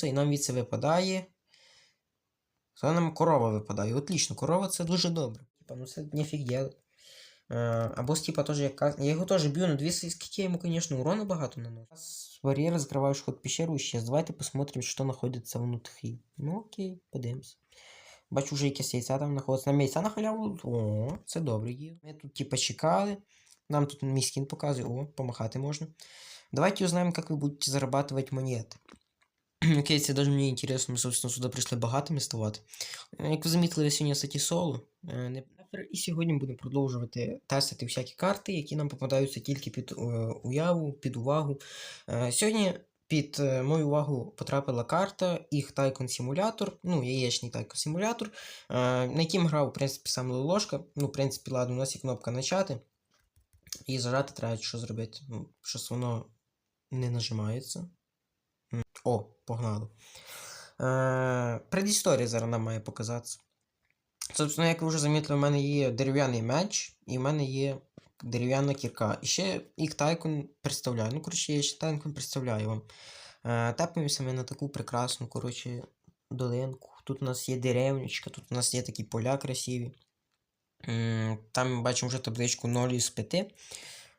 погрілося, і нам від це випадає. Це нам корова випадає. Отлично, корова це дуже добре. Типа, ну це нефіг делать. Е, Або з типа теж яка. Я його теж б'ю, ну дві скільки я йому, конечно, урона багато наношу. Бар'єр закриваєш вход в пещеру исчез. Давайте посмотрим, що знаходиться внутрі. Ну окей, подивимось. Бачу, вже якесь яйця там знаходиться. Нам яйця на халяву. О, це добре є. Ми тут типа чекали. Нам тут мій скін показує. О, помахати можна. Давайте узнаем, как вы будете зарабатывать монеты. Окей, це даже мені інтересно, ми, собственно, сюди прийшли багатими ставати. Е, Як ви замітили, я сьогодні статі соло. е, І сьогодні будемо продовжувати тестити всякі карти, які нам попадаються тільки під е, уяву, під увагу. Сьогодні під мою увагу потрапила карта їх Тайкон симулятор, ну, яєчний Тайкон симулятор, на яким грав, в принципі, сам Лолошка. Ну, в принципі, ладно, у нас є кнопка начати. І зажати треба що зробити. Ну, щось воно не нажимається. О, погнало. Е, предісторія зараз нам має показатися. Собственно, як ви вже замітили, в мене є дерев'яний меч, і в мене є дерев'яна кірка. І ще їх тайкон представляю. Ну, коротше, я ще тайкон представляю вам. Е, тапаємося ми на таку прекрасну, коротше, долинку. Тут у нас є деревнячка, тут у нас є такі поля красиві. Там ми бачимо вже табличку 0 із 5.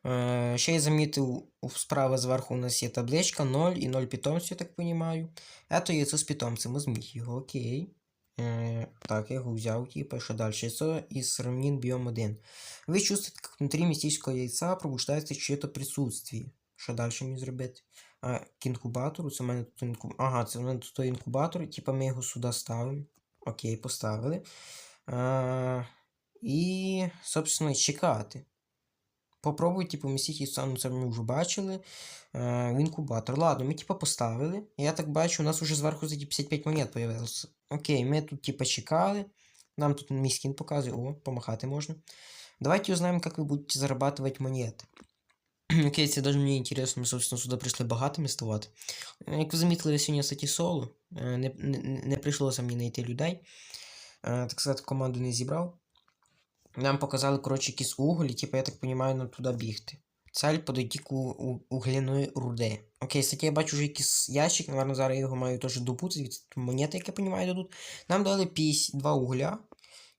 Е, Ще я замітив, справа зверху у нас є табличка 0 і 0 питомців, я так розумію. Ето яйцо з питомцем, зміг його, окей. Е, так, я його взяв, типа, що далі? Яйцо із равнин биом 1. Ви чувствуете, как внутри мистического яйца пробуждається чье-то присутствие. Що далі мені зробити? К інкубатору, це в мене тут інкубатор. Ага, це в мене тут інкубатор, типа ми його сюди ставимо. Окей, поставили. А, і, собственно, чекати. Попробуйте помістити яйцо, ну це ми вже бачили. Е, в інкубатор. Ладно, ми типа поставили. Я так бачу, у нас уже зверху за ті 55 монет появилося. Окей, ми тут типа чекали. Нам тут мій скін показує. О, помахати можна. Давайте узнаем, как вы будете зарабатывать монеты. Окей, це даже мені інтересно, ми, собственно, сюди прийшли багатими ставати. Е, Як ви замітили, я сьогодні статі соло. Е, Не, не, не прийшлося мені знайти людей. Е, Так сказати, команду не зібрав. Нам показали, коротше, якісь уголі, типу, я так розумію, нам туди бігти. Цель подойти к угляної руди. Окей, кстати, я бачу вже якийсь ящик, наверное, зараз я його маю теж добути, монети, як я розумію, дадуть. Нам дали 52 угля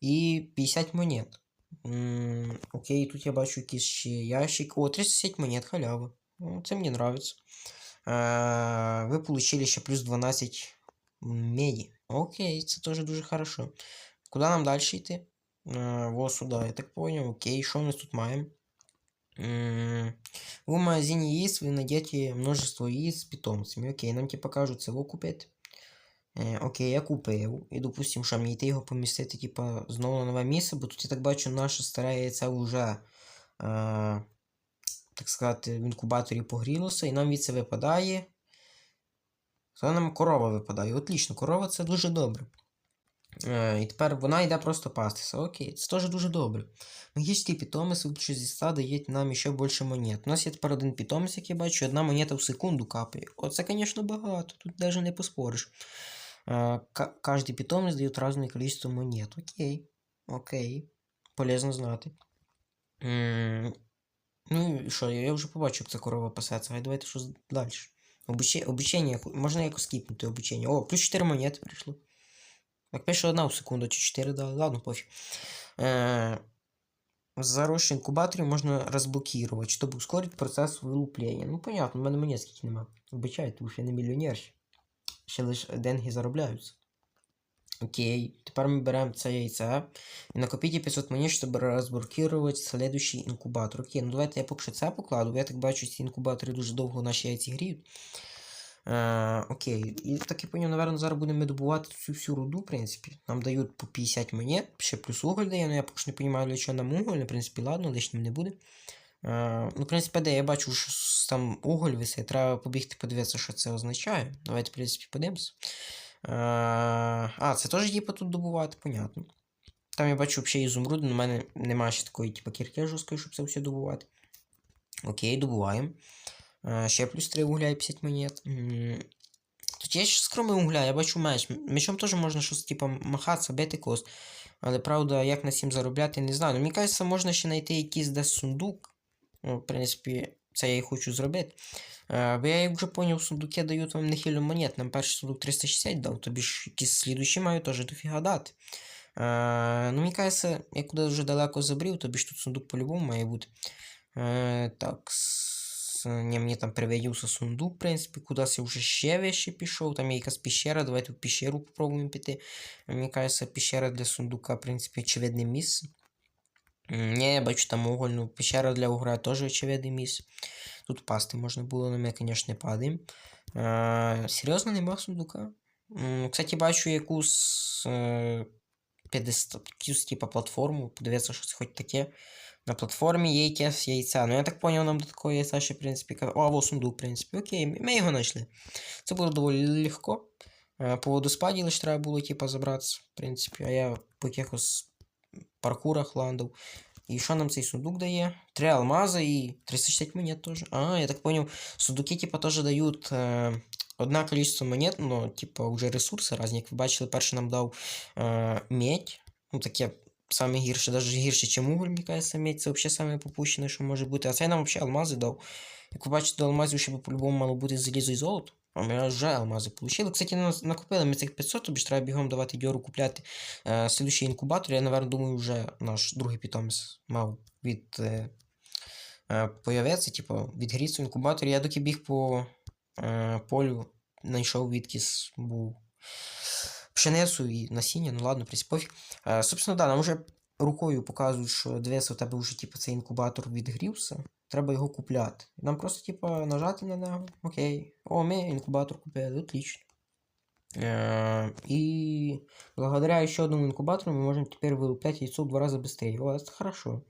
і 50 монет. М, окей, тут я бачу якийсь ще ящик. О, 37 монет, халява. Ну, Це мені нравится. Е, ви получили ще плюс 12 меді. Окей, це теж дуже хорошо. Куди нам далі йти? Е, Во сюди, я так понял. Окей, що ми тут маємо? М, В магазине яиц вы найдете множество яиц с питомцами. Окей, нам типа кажуть це купити. Е, окей, я купив. І допустим, що мені йти його помістити, типа, знову на нове місце, бо тут я так бачу, наше старе яйце вже, так сказати, в інкубаторі погрілося, і нам від це випадає. Це нам корова випадає. Отлично, корова це дуже добре. Е, і тепер вона йде просто пастися. Окей, це теж дуже добре. Магічний питомець виключно зі ста дає нам ще більше монет. У нас є тепер один питомець, як я бачу, одна монета в секунду капає. Оце, звісно, багато, тут навіть не поспориш. Е, Кожний питомець дає різне кількість монет. Окей. Окей. Полезно знати. Ну і що, я вже побачив, як ця корова пасеться. Гай давайте щось далі. Обучення, можна якось скіпнути обучення. О, плюс 4 монети прийшло. Як пише одна в секунду чи 4 дали, ладно, пофіг. Е, Заросший інкубаторів можна розблокувати, щоб ускорити процес вилуплення. Ну, понятно, в мене монет скільки нема. Вибачайте, тому що я не мільйонер. ще. Ще лише деньги заробляються. Окей, тепер ми беремо це яйце і накопіть 500 монет, щоб розблокувати следующий інкубатор. Окей, ну давайте я поки що це покладу, бо я так бачу, ці інкубатори дуже довго наші яйці гріють. Е, окей, і так я поняв, наверное, зараз будемо добувати цю всю руду, в принципі. Нам дають по 50 монет, ще плюс уголь дає, ну я поки що не розумію, для чого нам уголь, в принципі, ладно, лишнім не буде. Е, ну, в принципі, де я бачу, що там уголь висить, треба побігти подивитися, що це означає. Давайте, в принципі, подивимося. Е, а, це теж типу тут добувати, понятно. Там я бачу взагалі ізумруди, але в мене немає ще такої, типу, кірки жорсткої, щоб це все добувати. Окей, добуваємо. Е, Ще плюс 3 угля і 50 монет. Тут є ще скроми угля, я бачу меч. Мечом теж можна щось, типу, махатися, бити кос. Але правда, як на цим заробляти, не знаю. Ну, мені кажеться, можна ще знайти якийсь десь сундук. Ну, в принципі, це я і хочу зробити. Е, бо я як вже поняв, сундуки дають вам нехилю монет. Нам перший сундук 360 дав, тобі ж якісь слідущі мають теж дофіга дати. Е, ну, мені кажеться, я куди вже далеко забрів, тобі ж тут сундук по-любому має бути. Е, так, с... Ні, мені там приведівся сундук, в принципі, кудись я вже ще вище пішов. Там є якась піщера, давайте в піщеру попробуємо піти. Мені кажеться, піщера для сундука, в принципі, очевидне місце. Ні, я бачу там угольну пещера для угра теж очевидне місце. Тут пасти можна було, але ми, звісно, не падаємо. Е, серйозно, нема сундука. М, Кстати, бачу якусь е, 50, якусь типа платформу. Подивитися, що це хоч таке. На платформі є якесь яйця. Ну я так поняв, нам до такого яйця ще, в принципі, ка- О, або сундук, в принципі. Окей, ми- ми його знайшли. Це було доволі легко. Е, По водоспаді лише треба було, типа, забратися, в принципі, а я по якихось паркурах ландав. І що нам цей сундук дає? Три алмази і 360 монет теж. А, я так понял, сундуки, типа, теж дають е, одне количество монет, ну, типа, вже ресурси різні. Як ви бачили, перший нам дав е, медь. Ну, таке саме гірше, навіть гірше, ніж уголь, мені кажеться. Це взагалі саме попущене, що може бути. А цей нам взагалі алмази дав. Як ви бачите, до алмазів ще по-любому мало бути залізо і золото. А ми вже алмази отримали. Кстати, накопили ми цих 500, тобі ж треба бігом давати дьору купляти е, слідущий інкубатор. Я, напевно, думаю, вже наш другий питомець мав від е, е, появитися, типу, відгрітися в інкубаторі. Я доки біг по е, полю, знайшов відкіс був пшеницю і насіння, ну ладно, в принципі, пофіг. Е, собственно, да, нам вже рукою показують, що дивися, у тебе вже типу, цей інкубатор відгрівся. Треба його купляти. Нам просто, типу, нажати на нього. Окей. О, ми інкубатор купили, отлично. Е, і благодаря ще одному інкубатору ми можемо тепер вилуплять яйцо в два рази быстрее. О, это хорошо.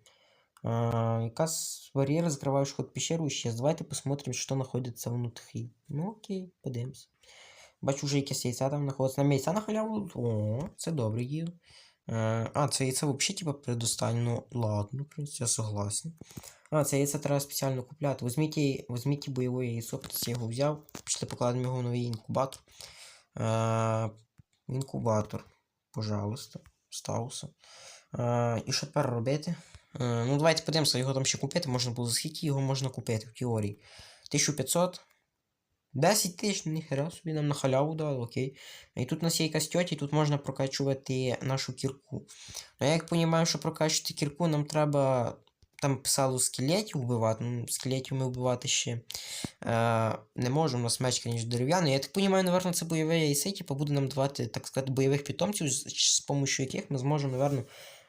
А, якась барьер, закрываешь вход в пещеру, исчез. Давайте посмотрим, что находится внутри. Ну окей, подивимось. Бачу, вже якесь яйця там знаходиться. Нам яйця на халяву. О, це добре діло. Е, а, це яйце взагалі, типа, предоставлено. Ну, ладно, в принципі, я согласен. А, це яйце треба спеціально купляти. Візьміть, яй- візьміть бойове яйцо, я його взяв. Пішли покладемо його в новий інкубатор. Е, інкубатор. Пожалуйста. Стався. Е, і що тепер робити? Е, ну, давайте подивимося, його там ще купити. Можна було за скільки його можна купити в теорії. 1500. 10 тисяч, ніхера собі нам на халяву дали, окей. І тут у нас є якась тьотя, тут можна прокачувати нашу кірку. Ну, я як розумію, що прокачувати кірку, нам треба. Там писало скелетів вбивати. Ну, скелетів ми вбивати ще е, не можемо, у нас меч, звісно, дерев'яний. Я так розумію, напевно, це бойове яйце, типу, буде нам давати, так сказати, бойових питомців, з допомогою яких ми зможемо, напевно,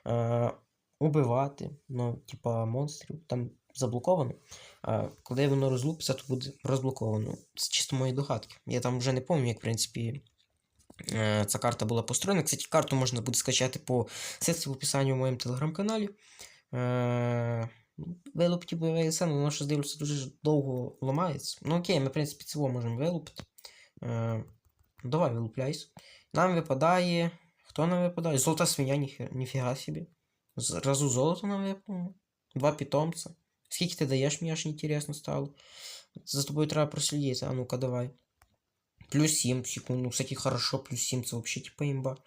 е, убивати, ну, типа, монстрів. Там заблоковано. А коли воно розлупиться, то буде розблоковано. Це чисто мої догадки. Я там вже не пам'ятаю, як, в принципі, е, ця карта була построєна. Кстати, карту можна буде скачати по сетці в описанні в моєму телеграм-каналі. Е, Вилупті бойове але воно що дивлюся, дуже довго ламається. Ну окей, ми, в принципі, цього можемо вилупити. Е, давай вилупляйся. Нам випадає. Хто нам випадає? Золота свиня, ніфіга собі. Зразу золото нам випало. Два питомця. Скільки ти даєш, мені аж інтересно стало. За тобою треба прослідити. А ну-ка, давай. Плюс 7 секунд. Ну, кстати, хорошо, плюс 7 це вообще типа имба.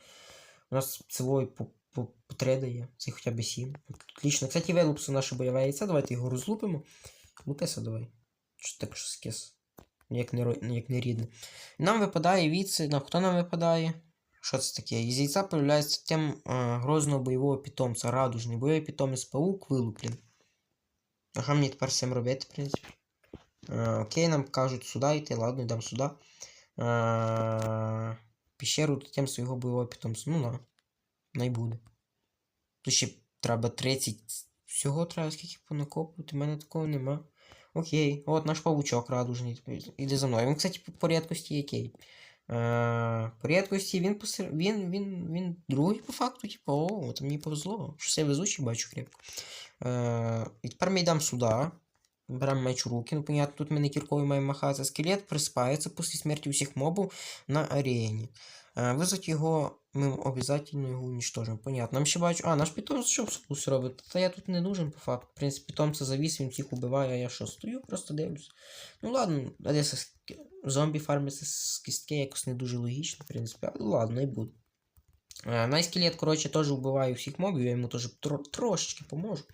У нас цілої по, по, по 3 дає. Це хоча б 7. Отлично. Кстати, вилупси наше бойове яйце. Давайте його розлупимо. Лупися давай. Що так що скис? Як не, як не рідне. Нам випадає віце. Нам хто нам випадає? Що це таке? Із яйця появляється тем е, грозного бойового питомця. Радужний. Бойовий питомець паук вилуплен. А що мені тепер з робити, в принципі? Е, окей, нам кажуть сюди йти, ладно, йдемо сюди. Е, піщеру тем свого бойового питомця. Ну на. Не буде. Тут ще треба 30. Всього треба скільки понакопувати, в мене такого нема. Окей, от наш павучок радужний. Іди за мною. Він, кстати, по- рідкості який. Е, по рідкості він, посер... він, він, він другий по факту, типу, о, то мені повезло. Щось я везучий бачу крепко. Е, і тепер ми йдемо сюди. Беремо меч у руки. Ну, понятно, тут ми не кіркою маємо махатися. Скелет приспається після смерті усіх мобів на арені. Е, визвати його ми обов'язково його уничтожимо. Понятно. Нам ще бачу. А, наш питомець що спус робить? Та я тут не нужен, по факту. В принципі, питомця завіс, він всіх убиває, а я що, стою, просто дивлюсь. Ну ладно, а де це ск- зомбі фармиться з кістки якось не дуже логічно, в принципі, але ладно, і буде. Е, Найскелет, коротше, теж вбиває всіх мобів, я йому теж тро- трошечки поможу.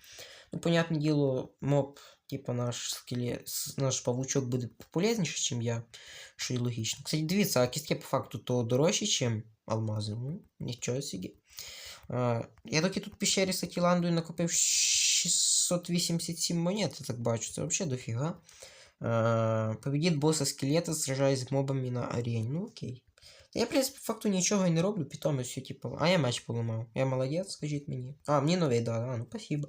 Ну, понятне діло, моб Типа наш скелет, наш павучок буде полезніший, ніж я. Що і логічно. Кстати, дивіться, а кістки по факту то дорожчі, ніж алмази. Ну, нічого собі. Е, я доки тут в пещері з Акіландою накопив 687 монет, я так бачу, це взагалі дофіга. Е, победит босса скелета, сражаясь з мобами на арені. Ну окей. Та я, в принципі, факту нічого і не роблю, питом все, типу. А я меч поламав. Я молодець, скажіть мені. А, мені новий дали, а, ну спасибо.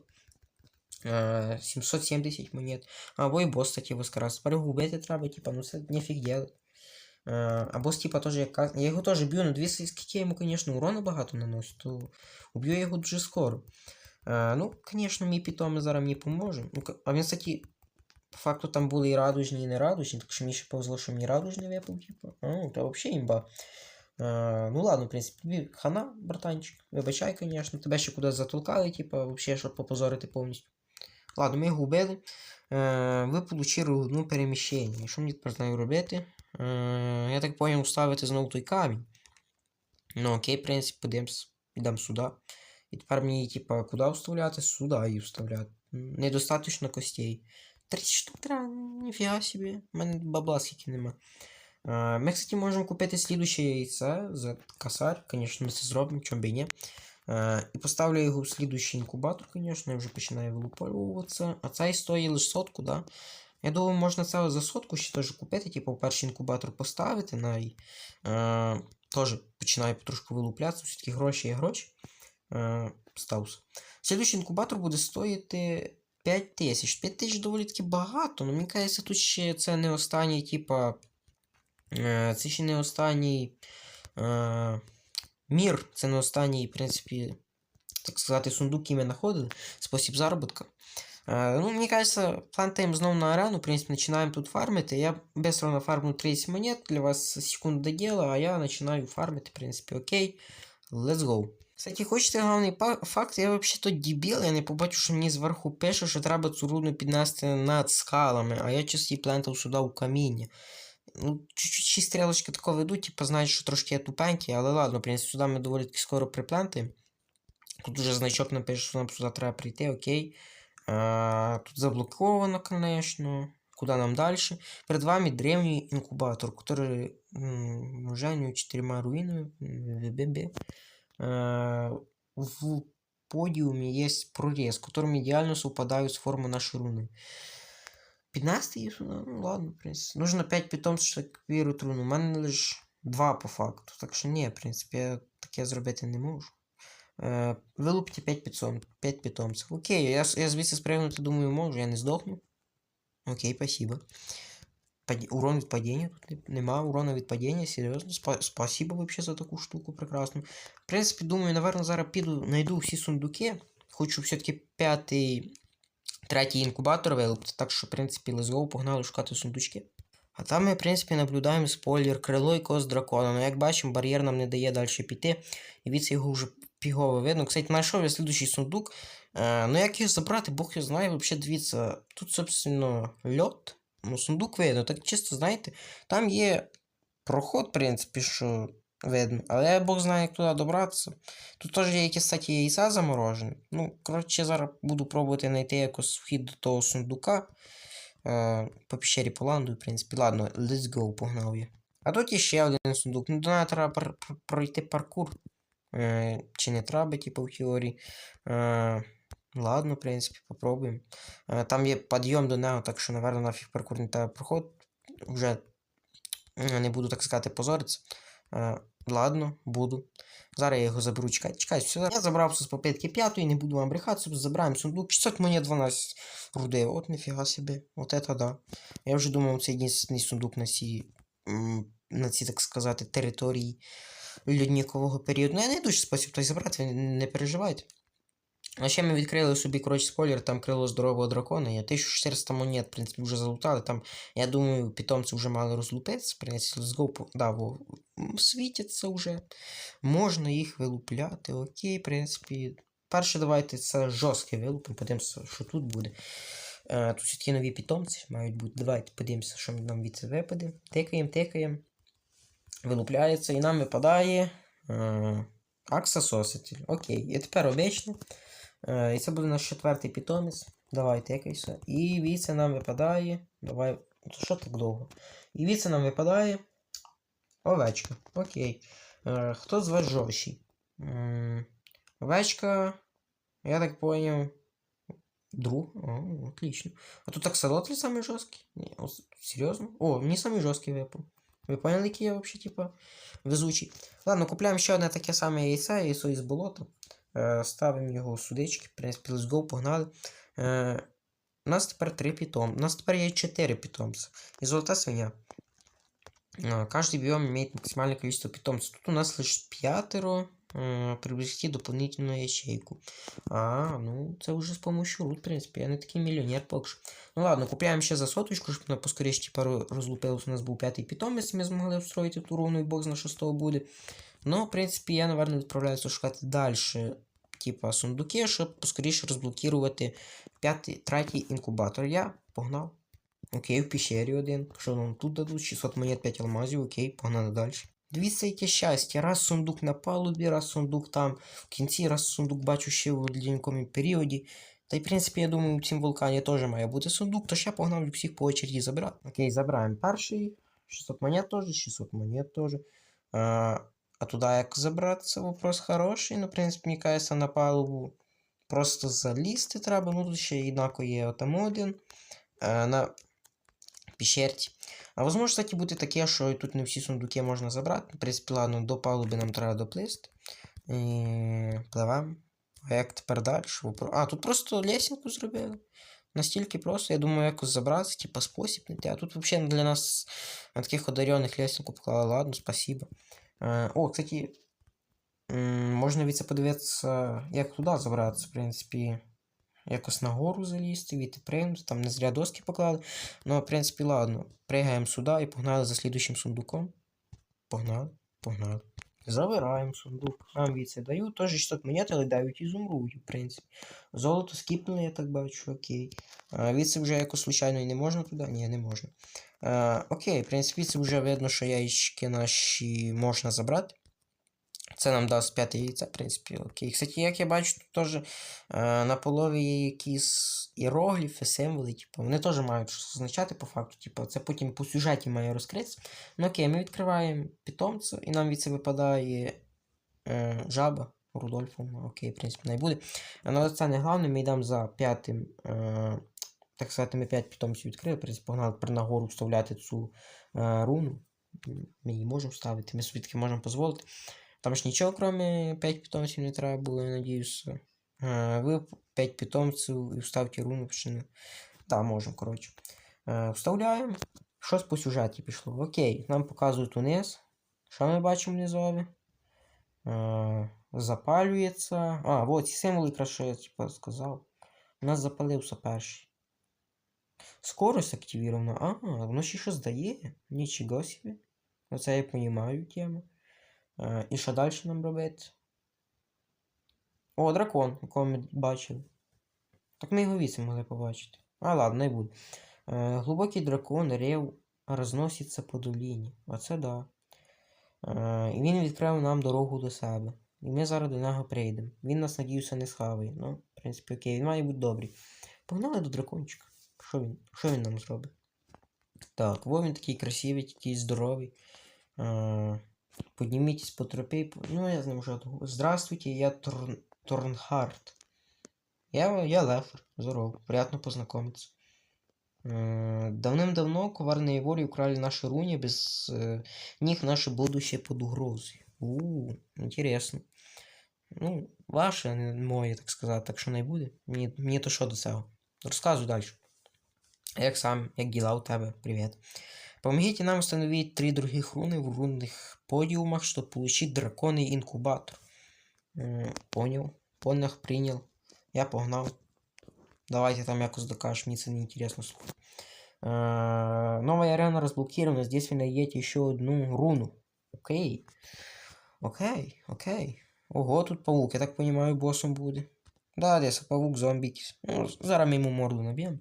Е, 770 монет. Або і босс, кстати, воскрес. Перегубити треба, типа, ну це нефіг делать. Е, а босс, типа, теж як Я його теж б'ю, ну дві скільки я йому, звісно, урона багато наносить, то уб'ю я його дуже скоро. Ну, звісно, мій питомець зараз мені поможе. Ну, а він, кстати, по факту там були і радужні, і нерадужні, так що мені ще повезло, що мені радужний випав, типу. Ну, то взагалі імба. Е, ну ладно, в принципі, хана, братанчик. Вибачай, звісно, тебе ще кудись затолкали, типу, взагалі, щоб попозорити повністю. Ладно, ми його вбили. Е, ви получили одну переміщення. Що мені тепер з робити? Е, я так поняв, ставити знову той камінь. Ну окей, в принципі, подивимось. Підемо сюди. І тепер мені, типа, куди вставляти? Сюди її вставляти. М, Недостатньо костей. 30 штук треба, ніфіга собі. У мене бабла скільки нема. Е, Ми, кстати, можемо купити слідуще яйце за косарь. Звісно, ми це зробимо, чому б і ні. Е, І поставлю його в слідуючий інкубатор, звісно, я вже починаю вилуповуватися. А цей стоїть лише сотку, да? Я думаю, можна це за сотку ще теж купити, типу, перший інкубатор поставити на е, теж починаю потрошку вилуплятися, все-таки гроші є гроші. Е, стався. Слідуючий інкубатор буде стоїти 5 тисяч. 5 тисяч доволі таки багато, але мені кажеться, тут ще це не останній, типа. Е, це ще не останній. Е, мір, це не останній, в принципі, так сказати, сундук, який ми знаходили, спосіб заробітка. Е, ну, мені кажется, плантаємо знову на арену, в принципі, починаємо тут фармити. Я быстро нафармлю 30 монет, для вас секунда дела, а я починаю фармити, в принципі, окей. Let's go. Кстати, хочете головний факт, я взагалі то дебіл, я не побачив, що мені зверху пише, що треба цю руну піднести над скалами, а я її плентав сюди у каміння. Ну, чуть-чуть ще стрілочки тако ведуть, типу, знають, що трошки я тупенький, але ладно, принципі, сюди ми доволі таки скоро приплентаємо. Тут уже значок напише, що нам сюди треба прийти, окей. А, тут заблоковано, конечно. Куда нам дальше? Перед вами древний инкубатор, который м, умножению четырьмя руинами. А, В подиуме есть прорез, которым идеально совпадают с формой нашей руны. 15 їх сюди? Ну ладно, в принципі. Нужно 5 питомців, щоб активувати руну. У мене лише 2 по факту. Так що ні, в принципі, я таке зробити не можу. Е, вилупте 5 питом, 5 питомців. Окей, я, я звідси спригнути, думаю, можу, я не здохну. Окей, спасибо. Урон від падіння тут не- нема урона від падіння, серйозно. Спа... Спасибо вообще за таку штуку прекрасну. В принципі, думаю, наверное, зараз піду, знайду всі сундуки. Хочу все-таки п'ятий, третій інкубатор вилупити, так що, в принципі, let's погнали шукати сундучки. А там ми, в принципі, наблюдаємо спойлер крило і кост дракона. Ну, як бачимо, бар'єр нам не дає далі піти. І від його вже пігово видно. Кстати, знайшов я слідуючий сундук. Е, ну, як його забрати, Бог його знає. Взагалі, дивіться, тут, собственно, льот. Ну, сундук видно. Так чисто, знаєте, там є проход, в принципі, що видно. Але Бог знає, як туди добратися. Тут теж є якісь, кстати, яйця заморожені. Ну, коротше, зараз буду пробувати знайти якось вхід до того сундука. Е, по пещері Поланду, в принципі. Ладно, let's go, погнав я. А тут є ще один сундук. Ну, до неї треба пар- пр- пройти паркур. Е, чи не треба, типу, в теорії. Е, ладно, в принципі, попробуємо. Е, там є підйом до нього, так що, напевно, нафіг паркур не треба проход. Вже е, не буду, так сказати, позоритися. Е, ладно, буду. Зараз я його заберу. Чекайте, чекайте, все. Я забрався з попитки п'ятої, не буду вам брехатися, забираємо сундук. 600 монет 12 руди. От ніфіга собі. От это да. Я вже думав, це єдиний сундук на цій, на цій, так сказати, території льоднікового періоду. Ну, я знайду ще спосіб той забрати, ви не переживайте. А ще ми відкрили собі, коротше, спойлер, там крило здорового дракона. Я 1400 монет, в принципі, вже залутали. Там, я думаю, питомці вже мали розлупитися. Принципі, let's go, да, світяться вже. Можна їх вилупляти. Окей, в принципі. Перше, давайте це жорстке вилупимо, подивимося, що тут буде. Е, тут все-таки нові питомці мають бути. Давайте подивимося, що нам від це випаде. Тикаємо, тикаємо. Вилупляється, і нам випадає. Е, Аксасоситель. Окей. І тепер обічно. Е, і це буде наш четвертий питомець. Давайте якийсь. І віце нам випадає. Давай. Що так довго? І віце нам випадає. Овечка. Окей. Е, хто з вас жорсткий? М, Овечка. Я так понял. Друг. О, отлично. А тут аксолотль самый жесткий? Не, о, с- серьезно? О, не самый жесткий выпал. Ви поняли, який я вообще, типа, везучий? Ладно, купляємо ще одне таке саме яйце, яйцо із болота. Е, ставимо його у судички. В принципі, let's go, погнали. Е, у нас тепер три питом. У нас тепер є чотири питомця. І золота свиня. А, Каждый биом имеет максимальное количество питомцев. Тут у нас лишь пятеро. э, Приобрести дополнительную ячейку. А, ну це вже з помощью рут, в принципі. Я не такий мільйонер поки. Ну ладно, купляємо ще за соточку, щоб на поскоріше типа ро- розлупилось. У нас був п'ятий питомець, ми змогли встроїти ту руну і бог з того буде. Ну, в принципі, я, наверное, відправляюся шукати далі. Типа сундуки, щоб поскоріше розблокувати п'ятий, третій інкубатор. Я погнав. Окей, в пещері один. Що нам тут дадуть? 600 монет, 5 алмазів, окей, погнали далі. Дивіться, яке щастя. Раз сундук на палубі, раз сундук там в кінці, раз сундук бачу ще в ледянковому періоді. Та й, в принципі, я думаю, в цім вулкані теж має бути сундук, тож я погнав всіх по очереді забирати. Окей, забираємо перший. 600 монет теж, 600 монет теж. А, а туди як забрати, це вопрос хороший. Ну, в принципі, мені кажеться, на палубу просто залізти треба. Ну, тут ще однако є отам один. А, на пещерці. А возможно, кстати, буде таке, що тут не всі сундуки можна забрати. В принципі, ладно, до палуби нам треба доплисти. І... Пливемо. А як тепер далі? А, тут просто лесенку зробили. Настільки просто, я думаю, якось забрати, типа спосіб знайти. А тут взагалі для нас на таких одарених лесенку поклали. Ладно, спасибо. Е, о, кстати, можна від це подивитися, як туди забратися, в принципі. Якось нагору залізти, пригнути, там не зря доски поклали. Ну, в принципі, ладно. Пригаємо сюди і погнали за слідуючим сундуком. Погнали, погнали. Забираємо сундук. Нам віце дають. Теж 600 монет, але дають ізумрудів, в принципі. Золото скіпнули, я так бачу, окей. А, вже якось случайно і не можна туди? Ні, не можна. Окей, в принципі, це вже видно, що яєчки наші можна забрати. Це нам дасть п'яте яйце, в принципі, окей. Кстати, як я бачу, тут теж е, на полові є якісь іерогліфи, символи, типу, вони теж мають щось означати по факту. Типу, це потім по сюжеті має розкритися. Ну окей, ми відкриваємо питомця, і нам від це випадає е, жаба Рудольфом. ну, Окей, в принципі, не буде. Але це не головне, ми йдемо за п'ятим. Е, так сказати, ми 5 питомців відкрили, в принципі, погнали нагору вставляти цю е, руну. Ми її можемо ставити, ми собі таки можемо дозволити. Там ж нічого, крім 5 питомців, не треба було, я надіюся. Е, Ви 5 питомців і вставте руну чи не. Так, можемо, коротше. Е, Вставляємо. Щось по сюжеті пішло. Окей, нам показують униз. Що ми бачимо внизові? Е, Запалюється. А, вот ці символи, якраз що я типу, сказав. У нас запалився перший. Скорость активірована. А, воно ще щось дає. Нічого собі. Оце я розумію тему. Е, і що далі нам робити? О, дракон, якого ми бачили. Так ми його віці могли побачити. А, ладно, не буде. Е, глибокий дракон рев розноситься по доліні. Оце да. Е, і він відкрив нам дорогу до себе. І ми зараз до нього прийдемо. Він нас, надіюся, не схаває. Ну, в принципі, окей, він має бути добрий. Погнали до дракончика. Що він? Що він нам зробить? Так, во він такий красивий, такий здоровий. Е, Поднимитесь по тропе. и по- Ну, я знаю уже. откуда. Здравствуйте, я Торн... Торнхард. Я, я Лефер. Здорово. Приятно познакомиться. Э, Давным-давно коварные воли украли наши руни, без э, них наше будущее под угрозой. У, интересно. Ну, ваше, а не моє, так сказати, так що не буде. Мені, мені то що до цього? Розказуй далі. Як сам, як діла у тебе? Привіт. Помогите нам установить три других руны в рунных подиумах, чтобы получить драконий инкубатор. М, Понял. Понял, принял. Я погнал. Давайте там якось докажешь, мне это неинтересно слушать. Э, Новая арена разблокирована. Здесь вы найдете еще одну руну. Окей. Окей, окей. Ого, тут паук, я так понимаю, боссом буде. Да, десь паук зомбі. якийсь. Ну, зараз ми йому морду наб'ємо.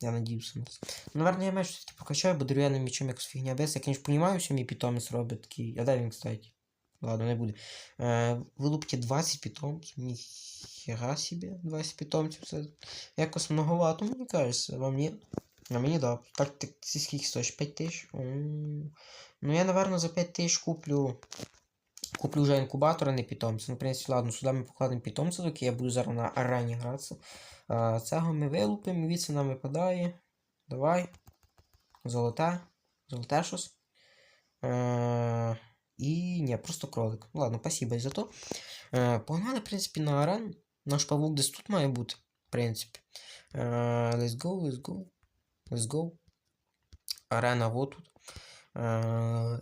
Я надіюся на це. Ну, наверное, я меч все-таки покачаю, бо дерев'яним мечом якось фігня без. Я, конечно, понимаю, що мій питомець робить такий. А де він, кстати? Ладно, не буде. Е, вилупки 20 питомців. Ніхера собі, 20 питомців. Це якось многовато, мені кажеться. Вам ні? А мені да. Так, ти скільки стоїш? 5 тисяч? Ну я, напевно, за 5 тисяч куплю. Куплю вже інкубатор, а не питомця. Ну, в принципі, ладно, сюди ми покладемо питомця, доки я буду зараз на арені гратися. А, цього ми вилупимо, віце нам випадає. Давай. Золоте. Золоте щось. Е, і ні, просто кролик. Ну, Ладно, спасибо за то. Погнали, в принципі, на арену. Наш павук десь тут має бути, в принципі. Let's go, let's go. Let's go. Арена вот тут.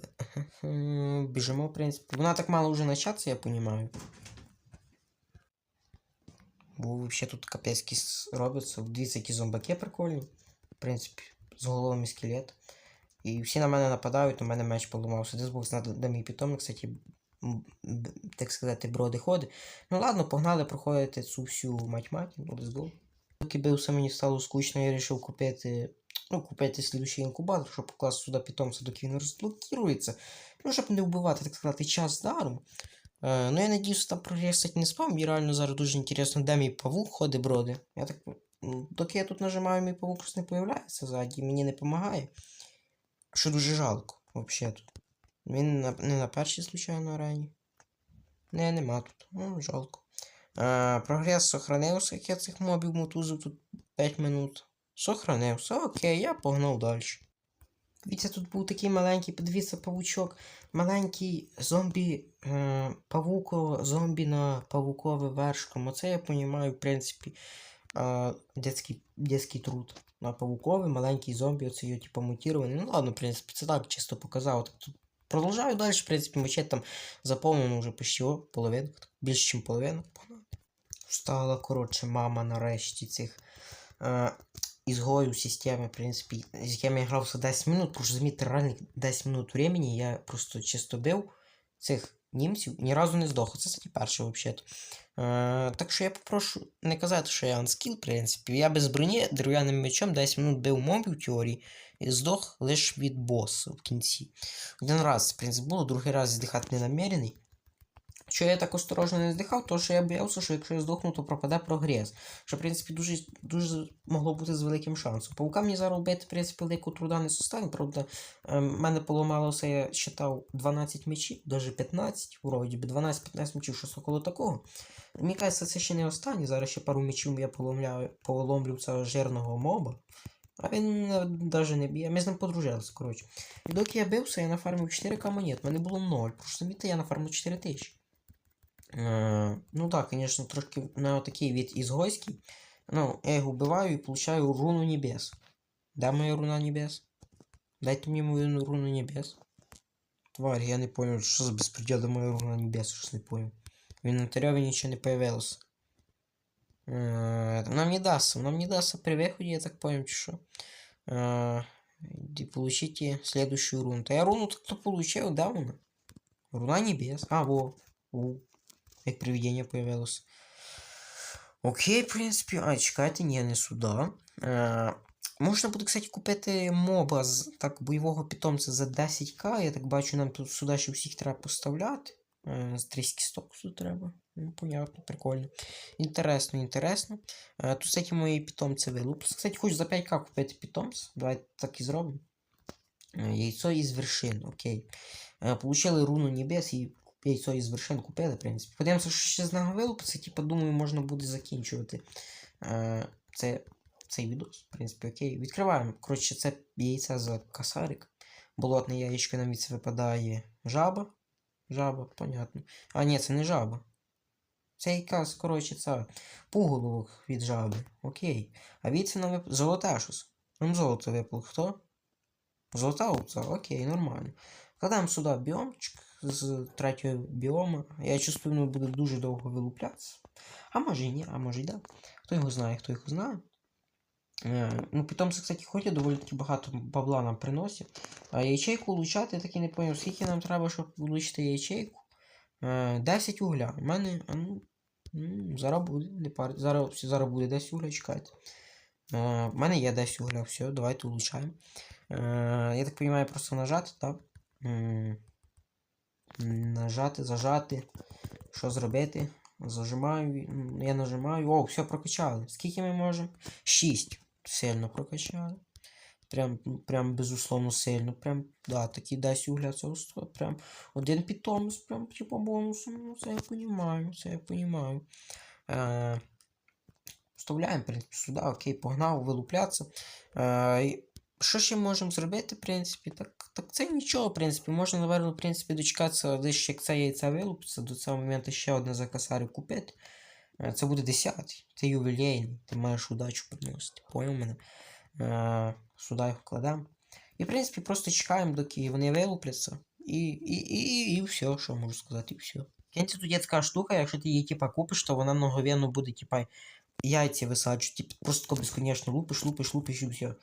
Е, біжимо, в принципі. Вона так мало вже начаться, я розумію. Бо взагалі тут капець якісь робиться. Дивіться, які зомбаки прикольні. В принципі, з головами скелет. І всі на мене нападають, у мене меч поламався. Десь був де мій питомник, кстати, так сказати, броди ходи. Ну ладно, погнали проходити цю всю мать-мать, let's go. Поки бився, мені стало скучно, я вирішив купити, ну, купити слідущий інкубатор, щоб покласти сюди питомця, доки він розблокірується. Ну, щоб не вбивати, так сказати, час даром. Е, ну, я надіюся, там прогрес не спав. Мені реально зараз дуже інтересно, де мій павук ходить броди. Я так. Доки я тут нажимаю, мій павук просто не появляється ззаді, мені не допомагає. Що дуже жалко, взагалі тут. Він на, не на першій, случайно, арені. Не, нема тут. Ну, жалко. Е, прогрес сохранився, як я цих мобів мотузив тут 5 минут. Сохранився, окей, я погнав далі. Дивіться, тут був такий маленький, подивіться, павучок. Маленький зомбі е, павуко, зомбі на павукове вершком. Оце я розумію, в принципі, е, детський, детський труд. На павуковий, маленький зомбі, оце його типу мутірований. Ну ладно, в принципі, це так чисто показав. Тут продовжаю далі, в принципі, мечеть там заповнено вже почти о, половину, більше, ніж половина. Встала, коротше, мама нарешті цих е, ізгоїв системи, в якими я грав за 10 минут, тому що замітьте, реально 10 минут времени я просто чисто бив цих німців ні разу не здох. Це кстати, перше взагалі. Е, так що я попрошу не казати, що я анскіл, в принципі. Я без броні дерев'яним мечом 10 минут бив мобів в теорії і здох лише від боса в кінці. Один раз, в принципі, було, другий раз здихати не намірений. Що я так осторожно не здихав, то що я боявся, що якщо я здохну, то пропаде прогрес. Що, в принципі, дуже, дуже могло бути з великим шансом. Паука мені зараз робити, в принципі, великого труда не составить. Правда, в мене поламалося, я считав 12 мечів, навіть 15, вроді би 12-15 мечів, щось около такого. Мені кажеться, це ще не останнє. Зараз ще пару мечів я поломляю, поломлю цього жирного моба. А він навіть не б'є. Ми з ним подружилися, коротше. І доки я бився, я нафармив 4к монет. Мене було 0. Просто я нафармив 4 тисячі. Е, ну так, звісно, трошки на такий від ізгойський. Ну, я його вбиваю і получаю руну небес. Де моя руна небес? Дайте мені мою руну небес. Тварь, я не понял, що за безпреділ де моя руна небес, щось не понял. В інвентарі нічого не появилось. Е, Нам не даст, нам не даст при виході, я так понял, чи що. Е, и получите следующую руну. Та я руну так-то получил, да, вона? Руна небес. А, во. во. Як привидение появилось. Окей, в принципі. А, чекайте, ні, не сюди. Е, можна буде, кстати, купити моба з так, бойового питомця за 10к. Я так бачу, нам тут сюди ще всіх треба поставляти. Е, з 30 сток треба. Ну, понятно, прикольно. Інтересно, інтересно. Е, тут, кстати, мої питомці вилупилися. Кстати, хочу за 5к купити питомця. Давайте так і зробимо. Яйцо із вершин, окей. Получили руну небес і яйцо із вершин купили, в принципі. Подивимося, що ще з нього вилупиться, типу, думаю, можна буде закінчувати е, це, цей відос. В принципі, окей. Відкриваємо. Коротше, це яйця за касарик. Болотне яєчко нам від це випадає жаба. Жаба, понятно. А, ні, це не жаба. Це якась, коротше, це пуголовок від жаби. Окей. А від це нам вип... золоте щось. Нам золото випало. Хто? Золота овця, окей, нормально. Кладемо сюди біомчик з третього біома. Я чувствую, він буде дуже довго вилуплятися. А може і ні, а може і да. Хто його знає, хто його знає. Е, ну, питомці, кстати, ходять, доволі таки багато бабла нам приносять. А ячейку влучати, я так і не зрозумів, скільки нам треба, щоб влучити ячейку. Е, 10 угля. У мене, а ну, зараз буде, не пар... зараз, зараз буде 10 угля, чекайте. Е, в мене є 10 угля, все, давайте влучаємо. Е, я так розумію, просто нажати, так? Нажати, зажати. Що зробити? Зажимаю. Я нажимаю. О, все прокачали. Скільки ми можемо? 6. Сильно прокачали. Прям, прям безусловно сильно. Прям, да, такий дасть угля це Прям один питомець, прям типа бонусом. Ну, це я понімаю, це я понімаю. Е, вставляємо, в принципі, сюди, окей, погнав, вилуплятися. Е, що ще можемо зробити, в принципі? Так, так це нічого, в принципі. Можна, напевно, в принципі, дочекатися, десь як це яйця вилупиться, до цього моменту ще одне за косарі купити. Е, Це буде 10. Це ювілейний. Ти маєш удачу приносити. Поняв мене? Е, сюди їх кладемо. І, в принципі, просто чекаємо, доки вони вилупляться. І, і, і, і все, що можу сказати, і все. Кінці тут є така штука, якщо ти її типа купиш, то вона мгновенно буде, типа, яйця висаджувати. Типу, просто безконечно лупиш, лупиш, лупиш і все.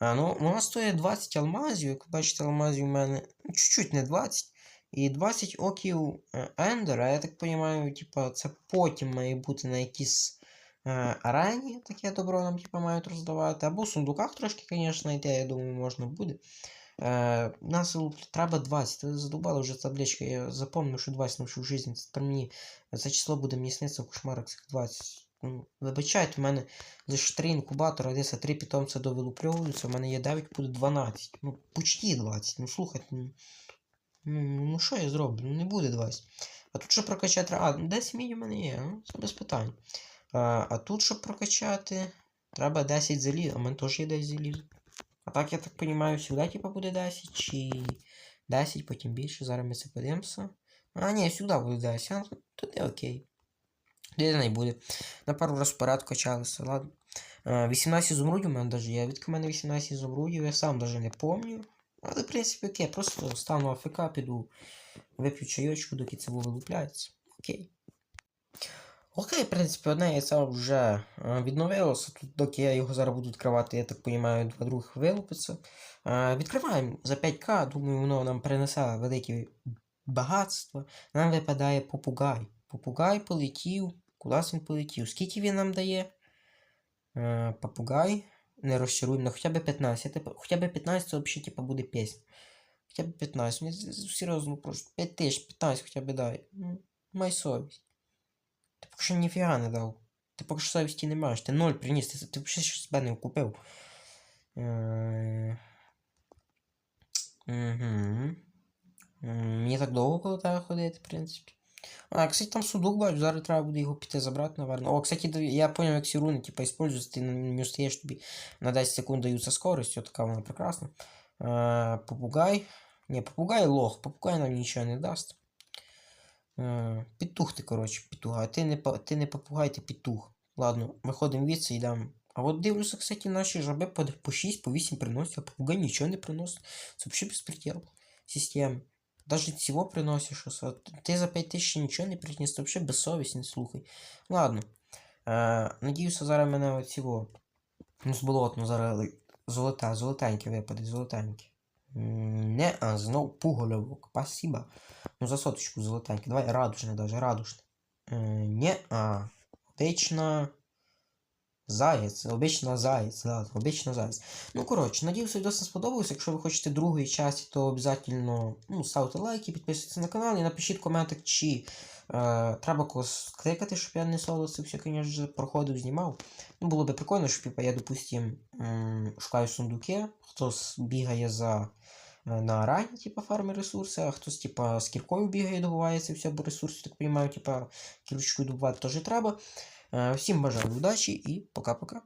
Ну, вона стоїть 20 алмазів, як бачите, алмазів у мене ну, чуть-чуть не 20. І 20 оків е, Ендера, я так розумію, типа, це потім має бути на якійсь е, арені, таке добро нам типа, мають роздавати. Або в сундуках трошки, звісно, йде, я думаю, можна буде. Е, нас треба 20. Ви задубали вже табличка. Я запомнив, що 20 на всю жизнь. Це мені це число буде мені сниться в кошмарах цих 20. Ну, Вибачайте, в мене лише 3 інкубатора, десь 3 питомця довилупльовуються, в мене є 9, буде 12. Ну, почти 20. Ну слухайте, ну, ну, ну що я зроблю? Ну не буде 20. А тут щоб прокачати. А, ну 10 мідь у мене є, ну, це без питань. А, а тут, щоб прокачати, треба 10 заліз, а в мене теж є 10 заліз. А так, я так розумію, сюди типу, буде 10 чи 10, потім більше. Зараз ми це подивимося. А, ні, сюди буде 10. А, туди окей. Туди не буде. На пару раз вперед качалися, ладно. Е, 18 ізумрудів у мене даже є. Відки в мене 18 ізумрудів, я сам даже не помню. Але, в принципі, окей, просто стану АФК, піду, вип'ю чайочку, доки це вилупляється. Окей. Окей, в принципі, одне яйце вже е, відновилося. Тут, доки я його зараз буду відкривати, я так розумію, два других вилупиться. Е, Відкриваємо за 5К, думаю, воно нам принесе велике багатство. Нам випадає попугай. Попугай полетів. Куди він полетів? Скільки він нам дає? Е, попугай. Не розчаруємо, ну хоча б 15. Типу, хоча б 15 це взагалі типу, буде пісня. Хоча б 15. Мені серйозно прошу. 5 тисяч, 15 хоча б дай. Ну, май совість. Ти поки що ніфіга не дав. Ти поки що совісті не маєш. Ти ноль приніс, ти, ти взагалі щось себе не купив. Е... Мені так довго коло тебе ходити, в принципі. А, кстати, там судок бачу, зараз треба буде його піти забрати, наверное. О, кстати, я понял, як ці руни, типа, используются, ти нього стоїш, тобі на 10 секунд даються скорость, от така вона прекрасна. Е, попугай. Не, попугай лох, попугай нам нічого не дасть. Е, петух ти, коротше. А ти не, ти не попугай, ти петух. Ладно, виходимо від і йдемо. А от дивлюся, кстати, наші жаби по, по 6, по 8 приносять, а попугай нічого не приносить. Це взагалі безпредел системи. Даже цього приносиш, а ти за 5 тисяч нічого не приніс, це взагалі безсовісний, слухай. Ладно. Е, надіюся, зараз мене оцього. Ну, з болотно зараз золота, золотеньке випаде, золотеньке. Не, а знов пугольовок. Спасибо. Ну, за соточку золотеньке. Давай радужне даже, радужне. Е, не, а. Обично. Заєць, обично заєць, да, обично заєць. Ну, коротше, надіюся, відео сподобалось. Якщо ви хочете другої часті, то обов'язково ну, ставте лайки, підписуйтесь на канал і напишіть в коментах, чи е, треба когось кликати, щоб я не соло все, звісно, проходив, знімав. Ну, було б прикольно, щоб я, допустим, шукаю сундуки, хтось бігає за е, на арані, типа, фарми ресурси, а хтось, типа, з кіркою бігає, добуває це все, бо ресурси, так розумію, типа, кірочкою добувати теж треба. Е, Всім бажаю удачі і пока-пока.